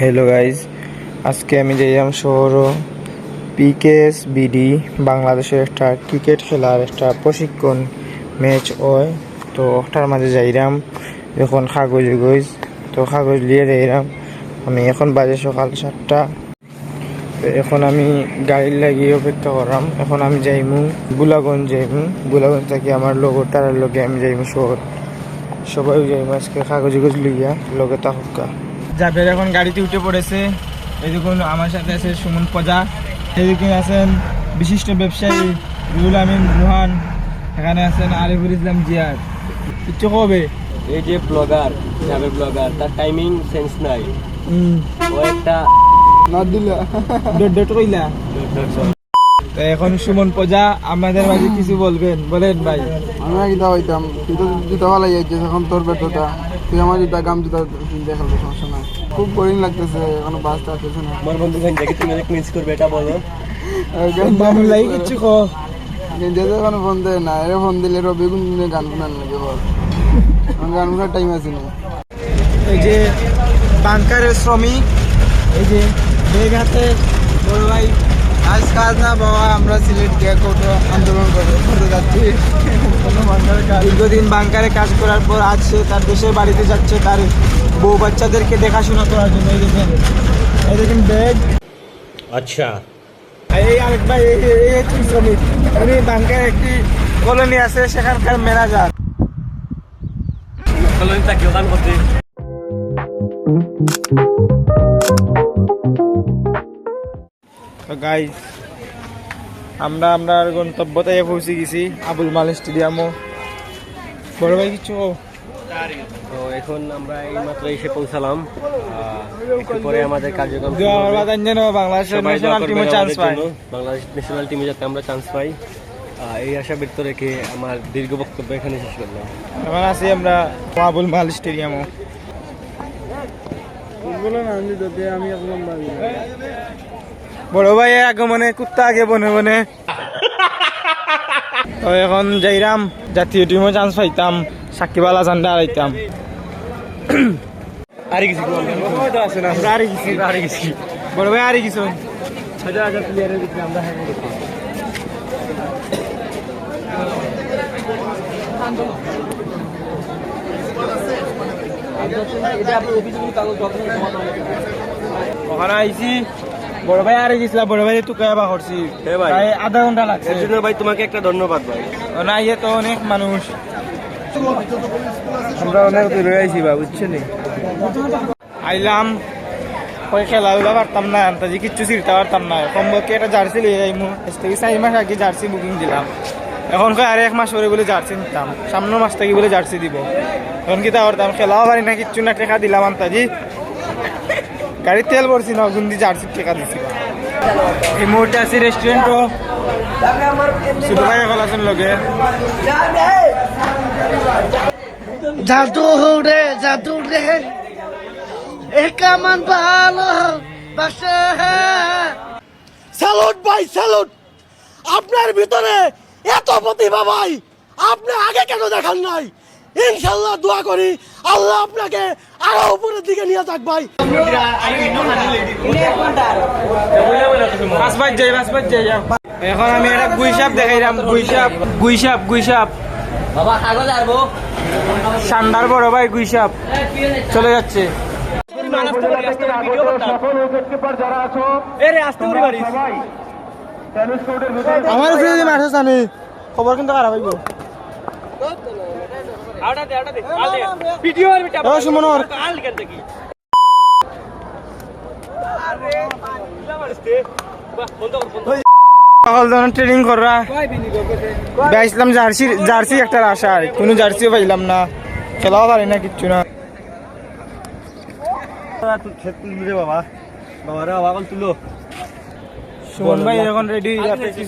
Hello guys আজকে আমি যাইলাম শহর পিকেএস বিডি বাংলাদেশের একটা ক্রিকেট খেলার একটা প্রশিক্ষণ ম্যাচ হয়। তো ওটার মাঝে যাইলাম এখন কাগজ গইজ, তো কাগজ নিয়ে যাইলাম আমি এখন বাজে সকাল সাতটা। এখন আমি গাড়ির লাগিয়ে অপেক্ষা করলাম। এখন আমি যাইমু গুলাগঞ্জ যাইমু। গুলাগঞ্জ থেকে আমার লগটার লগে আমি যাইমু শহর। সবাই যাইমু আজকে কাগজ গজ লইয়া লগে তাহকা জাবের এখন গাড়িতে উঠে পড়েছে। এই দেখুন আমার সাথে আছে সুমন প্রজা। এদিকে আছেন বিশিষ্ট ব্যবসায়ী রুহুল আমিন রুহান। এখানে আছেন আরিফুল ইসলাম জিয়ার। কিচ্ছু কবে? এই যে ব্লগার যাবে ব্লগার তার টাইমিং সেন্স নাই। ও একটা নট দিলা। ডট ডট কইলা। তো এখন সুমন প্রজা আমাদের মাঝে কিছু বলবেন? বলেন ভাই। আমরা কিতা হইতাম তুই তো জুতা ভালো যাইছিস এখন তোর বেতটা তুই আমার জুতা গাম জুতা দেখাবো সমস্যা নাই খুব বোরিং লাগতেছে এখনও বাসটা আসতেছে না। আমার বন্ধু দেখি তুমি অনেক মিস করবে এটা বলো। মামলাই কিছু কো যেতে এখন ফোন দেয় না এর ফোন দিলে রবি কোন গান শোনান লাগে বল। আমার গান শোনার টাইম আছে না। এই যে বাংকারের শ্রমিক এই যে বেগ হাতে বড় ভাই। আজ কাজ না বাবা আমরা সিলেট গিয়ে কোটো আন্দোলন করতে যাচ্ছি। দীর্ঘদিন বাংকারে কাজ করার পর আজ সে তার দেশের বাড়িতে যাচ্ছে তার বউ বাচ্চাদেরকে দেখাশোনা করার জন্য। এই দেখেন এই দেখেন ব্যাগ আচ্ছা। এই আরেক ভাই এই শ্রমিক। উনি বাংকার একটি কলোনি আছে সেখানকার ম্যানেজার চলো তাকে গান করতে? তো গাইজ আমরা আমরা গন্তব্যতে পৌঁছে গেছি আবুল মাল স্টেডিয়ামও বড় ভাই কিছু তো এখন আমরা এই মাত্র এসে পৌঁছালাম। একটু পরে আমাদের কার্যক্রম বাংলাদেশের ন্যাশনাল চান্স জন্য। বাংলাদেশ ন্যাশনাল টিমে যাতে আমরা চান্স পাই। আহ, এই আশা ব্যক্ত রেখে আমার দীর্ঘ বক্তব্য এখানে শেষ করলাম। এখন আছি আমরা আবুল মাল স্টেডিয়ামও বলো না আমি বড় ভাইয়ের আগমনে কুত্তা আগে বনে বনে এখন যাইরাম জাতীয় টিমও চান্স পাইতাম সাকিবালা জান্ডা আড়াইতাম আরে কিছু আরে গেছি আরে কিছু। বড় ভাই আরে কিছু। হাজার হাজার প্লেয়ারের ভিতরে আমরা হ্যাঁ ওখানে আইছি। বড় ভাই আরে গেছিলাম বড় ভাই তুই কেবা করছি হে ভাই। আধা ঘণ্টা লাগছে। এর জন্য ভাই তোমাকে একটা ধন্যবাদ ভাই। না ইয়ে তো অনেক মানুষ। আমরা অনেক দূরে আইছি বা বুঝছেন আইলাম ওই খেলাধুলা পারতাম না আন্তাজি কিচ্ছু ছিড়তে পারতাম না। কমপক্ষে একটা জার্সি লিয়ে যাইমু? থেকে চারি মাস আগে জার্সি বুকিং দিলাম। এখন কয় আর এক মাস পরে বলে জার্সি নিতাম। সামনের মাস থেকে বলে জার্সি দিব। এখন কি তা করতাম? খেলাও পারি না কিচ্ছু না টেকা দিলাম আন্তাজি গাড়ির তেল ভরছি না গুন্দি জার্সি টেকা দিছি। এই মুহূর্তে আছি রেস্টুরেন্টও শুধু ভাই এখন আছেন লগে। জাদু রে জাদু রে। এ কেমন ভালো বাসে। স্যালুট ভাই স্যালুট আপনার ভিতরে এত প্রতিভা ভাই আপনি আগে কেন দেখান নাই? ইনশাল্লাহ দোয়া করি আল্লাহ আপনাকে আরও উপরের দিকে নিয়ে যাক ভাই। এখন আমি একটা গুইসাপ দেখাইলাম গুইসাপ গুইসাপ গুইসাপ। বাবা কাগজ আরবো সান্ডার বড় ভাই গুইসাপ। চলে যাচ্ছে। আমার উপরে মাঠে জানি খবর কিন্তু খারাপ হইব। সুমনর সকল ধরনের ট্রেনিং করা বেসলাম জার্সি জার্সি একটা আশায় কোনো জার্সিও পাইলাম না। খেলাও পারি না কিচ্ছু না। বাবা। বাবারা বাবা তুলো। সুমন ভাই এখন রেডি হয়ে যাচ্ছে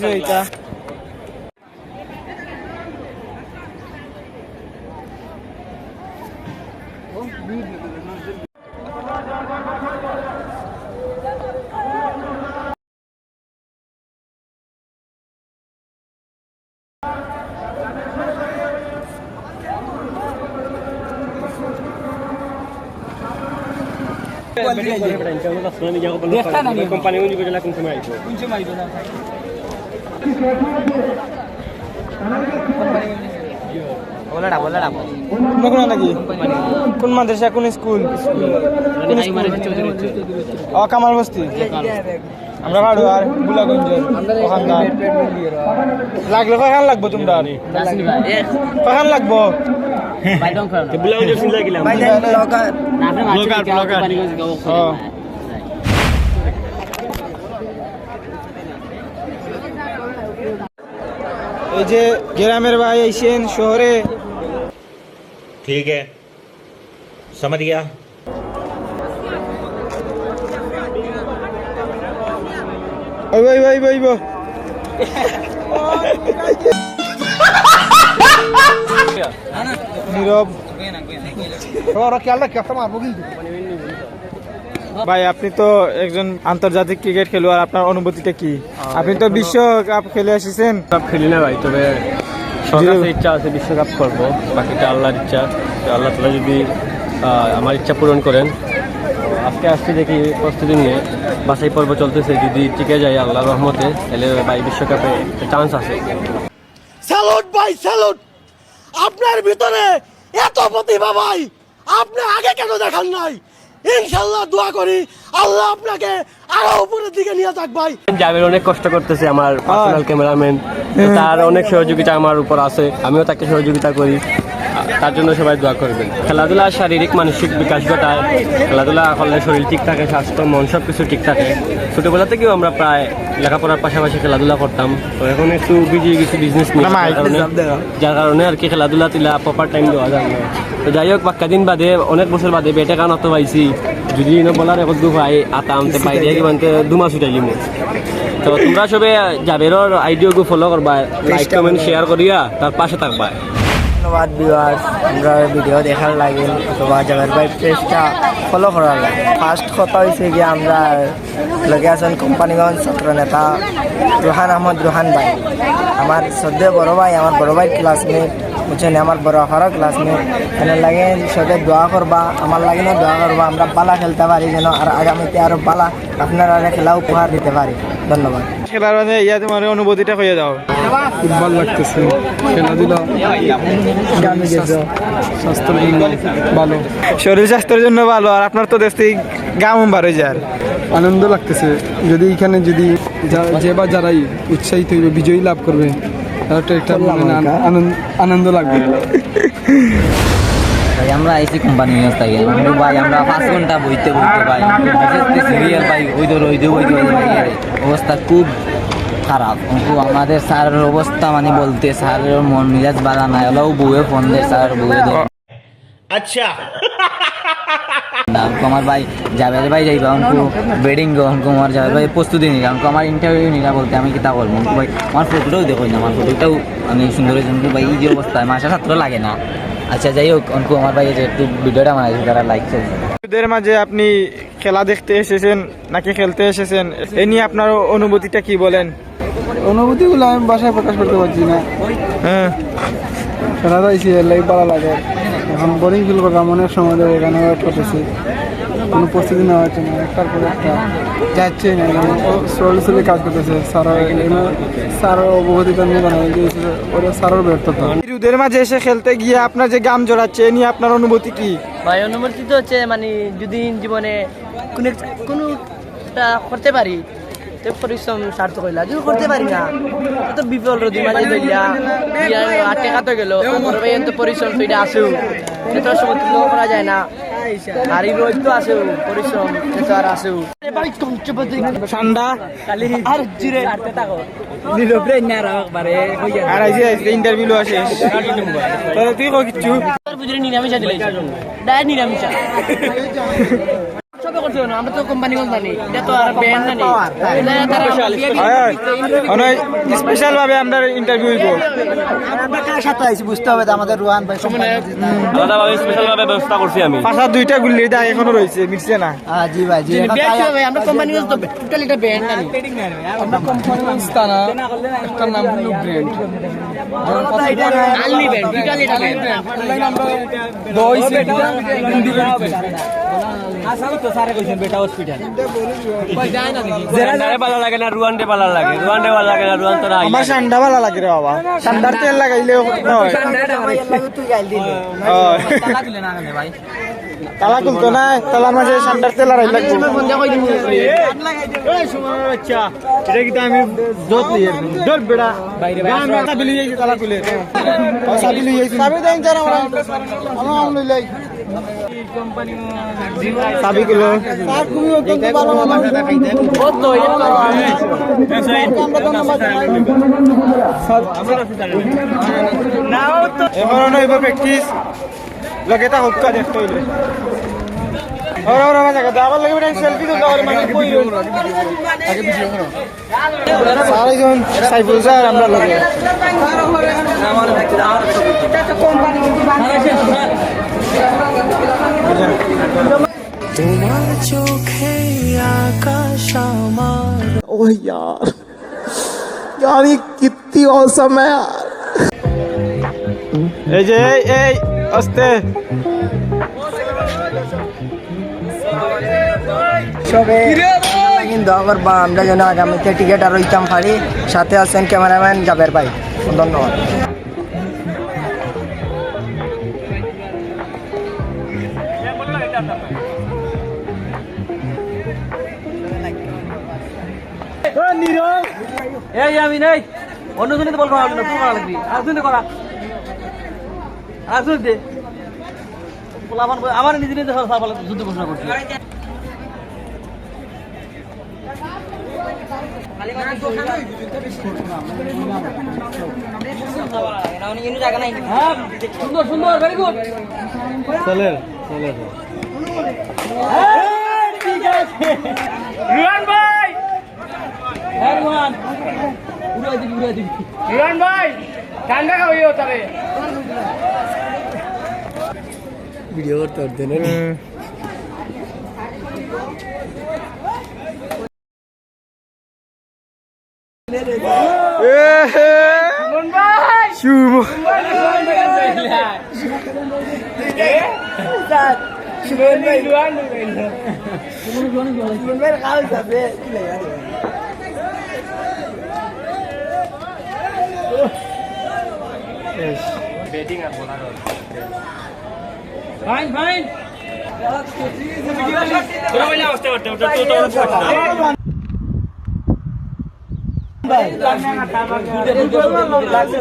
Kompanyen juga jalan kumpul lagi. Kumpul lagi. Kompanyen. Yo. কোন নাকি? কোন মাদ্রাসা কোন স্কুল? ও কামাল বস্তি। আমরা ভাড়ু আর বুলাগঞ্জ ওখানকার। লাগলে কয়খান লাগবো তোমরা? কয়খান লাগবো? বুলা উনি গেলাম। ব্লগার ব্লগার এই যে গ্রামের ভাই আইসেন শহরে। ठीक है समझ गया ওই ওই ওই ওই ওই নীরব ভাই আপনি তো একজন আন্তর্জাতিক ক্রিকেট খেলোয়াড় আপনার অনুভূতিটা কি আপনি তো বিশ্বকাপ খেলে এসেছেন কাপ খেলি না ভাই তবে সরকারের ইচ্ছা আছে বিশ্বকাপ করব বাকিটা আল্লাহর ইচ্ছা। আল্লাহ তালা যদি আমার ইচ্ছা পূরণ করেন আজকে আসছি দেখি প্রস্তুতি নিয়ে। বাছাই পর্ব চলতেছে যদি টিকে যায় আল্লাহর রহমতে তাহলে ভাই বিশ্বকাপে চান্স আছে। স্যালুট ভাই স্যালুট! আপনার ভিতরে এত প্রতিভা ভাই আপনি আগে কেন দেখান নাই? ইনশাল্লাহ দোয়া করি আল্লাহ আপনাকে আরও উপরের দিকে নিয়ে যাক ভাই। অনেক কষ্ট করতেছে আমার পার্সোনাল ক্যামেরাম্যান তার অনেক সহযোগিতা আমার উপর আছে। আমিও তাকে সহযোগিতা করি। তার জন্য সবাই দোয়া করবেন। খেলাধুলা শারীরিক মানসিক বিকাশ ঘটায়। খেলাধুলা করলে শরীর ঠিক থাকে স্বাস্থ্য মন সব কিছু ঠিক থাকে। ছোটোবেলা থেকেও আমরা প্রায় লেখাপড়ার পাশাপাশি খেলাধুলা করতাম। তো এখন একটু বিজি কিছু বিজনেস যার কারণে- আর কি খেলাধুলা তিলা প্রপার টাইম দেওয়া যায় না। তো যাই হোক বাক্কা দিন বাদে অনেক বছর বাদে বেটে কান অত পাইছি। যদি ইনো বলার এখন দু ভাই আতাম তে বাইরে কিমানকে দুমাস উঠাই দিমু তো তোমরা সবে জাবেরর আইডিওকে ফলো করবা লাইক কমেন্ট শেয়ার করিয়া তার পাশে থাকবা। ধন্যবাদ ভিউয়ার্স আমরা ভিডিও দেখার লাগে অথবা জাভেদ ভাই পেজটা ফলো করার লাগে ফার্স্ট কথা হয়েছে কি, আমরা লগে আছেন কোম্পানিগঞ্জ ছাত্র নেতা রোহান আহমদ রোহান ভাই। আমার শ্রদ্ধেয় বড় ভাই আমার বড় ভাই ক্লাসমেট বুঝছেন আমার বড় হরও ক্লাসমেট এনে লাগে সবে দোয়া করবা আমার লাগে না দোয়া করবা আমরা পালা খেলতে পারি যেন আর আগামীতে আরও পালা আপনারা খেলা উপহার দিতে পারি ধন্যবাদ। খেলার মানে ইয়া তোমার অনুভূতিটা হয়ে যাও খুব ভালো লাগতেছে খেলাধুলা। স্বাস্থ্যের জন্য ভালো। শরীর স্বাস্থ্যের জন্য ভালো আর আপনার তো দেশ থেকে গাম বার যায়। আনন্দ লাগতেছে। যদি এখানে যদি যা- যে বা যারাই উৎসাহিত হইবে বিজয়ী লাভ করবে মানে আনন্দ লাগবে। আমরা এসি কোম্পানি নিউজ ভাই আমরা পাঁচ ঘণ্টা বইতে বইতে ভাই সিরিয়াল ভাই ওই ধর ওই ওই অবস্থা খুব খারাপ। কিন্তু আমাদের স্যারের অবস্থা মানে বলতে স্যারের মন মিলাজ বাড়া নাই। হলেও বউয়ে ফোন দেয় স্যার বউয়ে দেয় আচ্ছা। हमको আমার ভাই জাভেদ ভাই যাইবা हमको বেডিং গো हमको আমার জাভেদ ভাই প্রস্তুতি নিলাম हमको আমার ইন্টারভিউ নিলা বলতে আমি কিতা করবো हमको ভাই আমার ফটোটাও দেখো না আমার ফটোটাও মানে সুন্দর হয়েছে हमको ভাই এই যে অবস্থা মাসা ছাত্র লাগে না আচ্ছা যাই হোক हमको আমার ভাই যে একটু ভিডিওটা বানাইছে তারা লাইক চাইছে এদের মাঝে আপনি খেলা দেখতে এসেছেন নাকি খেলতে এসেছেন এ নিয়ে আপনার অনুভূতিটা কি বলেন অনুভূতিগুলো আমি বাসায় প্রকাশ করতে পারছি না হ্যাঁ খেলা যাইছি এলাই ভালো লাগে এখন বোরিং ফিল করলাম অনেক সময় ধরে এখানে ওয়েট করতেছি কোনো প্রস্তুতি নেওয়া হচ্ছে না একটার পর একটা যাচ্ছে না। স্লোলি স্লোলি কাজ করতেছে। স্যার স্যার অবগতিটা নিয়ে বানানো ওটা স্যারের ব্যর্থতা। রোদের মাঝে এসে খেলতে গিয়ে আপনার যে গাম জড়াচ্ছে এ নিয়ে আপনার অনুভূতি কি? ভাই অনুভূতি তো হচ্ছে মানে যদি জীবনে কোনো কোনো করতে পারি পরিশ্রম সার্থক হইলা যদি করতে পারি না। তো বিফল রোদি মাঝে ধরিয়া আট টাকা তো গেল তো পরিশ্রম তো এটা আসেও সেটা সমর্থিত করা যায় না। আর এই রোজ তো পরিশ্রম সেটা আর ঠান্ডা আর জিরে আটতে থাকো আর আইসে আইসে ইন্টারভিউ লো আসে তুই কো কিচ্ছু? বুঝলে নিরামিষা দিলে। নিরামিষা সবে করতে হবে আমরা তো কোম্পানি জানি। এটা তো আর ব্যান্ড না স্পেশাল ভাবে আমরা ইন্টারভিউ হইব আমরা কার সাথে আইছি বুঝতে হবে আমাদের রোহান ভাই আলাদাভাবে স্পেশালভাবে ব্যবস্থা করছি আমি। পাশা দুইটা গুল্লি দাগ এখনও রয়েছে মিটছে না। জি ভাই জি আমরা কোম্পানি তো টোটাল এটা ব্যান্ড না নেই। স্থানা একটার নাম হলো ব্র্যান্ড জেরান্ডারে ভালো লাগে না রুয়ান্ডে ভালো লাগে। রুয়ান্ডে ভালো লাগে না রুয়ান তোরা আমার ঠান্ডা ভালো লাগে রে বাবা। ঠান্ডার তেল লাগাইলে হয়। তালা খুলতো না তালার মাঝে ঠান্ডার তেল আর লাগবে এটা কি আমি জোত লিয়ে দর বেড়া বাইরে বাইরে চাবি লিয়ে যাইছি তালা খুলে চাবি লিয়ে যাইছি চাবি দেন যারা আমরা আমরা লই লাই চাবি গুলো আর তুমি ওই তো পারো না খাইতে ও তো এখন এবার প্র্যাকটিস লগে তা হক্কা দেখতে হইলে ওরা ওরা মাঝে কথা আবার লাগে বেটা সেলফি তো করে মানে কই স্যার একজন সাইফুল স্যার আমরা লগে ओह यार यार ये कितनी औसम है यार এই যে এই এই সবে কিন্তু আবার বা আমরা যেন আগামীতে টিকিট আর ইতাম পারি সাথে আছেন ক্যামেরাম্যান জাবের ভাই। ধন্যবাদ। এই আমি নেই। অন্য জনে তো বল করা না তুই করা লাগবি। আর করা। আর আমার নিজে নিজে যুদ্ধ ঘোষণা করছি। সুন্দর সুন্দর ভেরি গুড চলে চলে রুয়ান ভাই রুয়ান ভিডিও করতে পারতেন স্যার সুমন ভাই সুমন ভাই কাজ যাবে কি লাগে ব্যাটিং আর বোলার ফাইন ফাইন তোরা বলে আসতে পারতে ওটা তো তোর লাগছে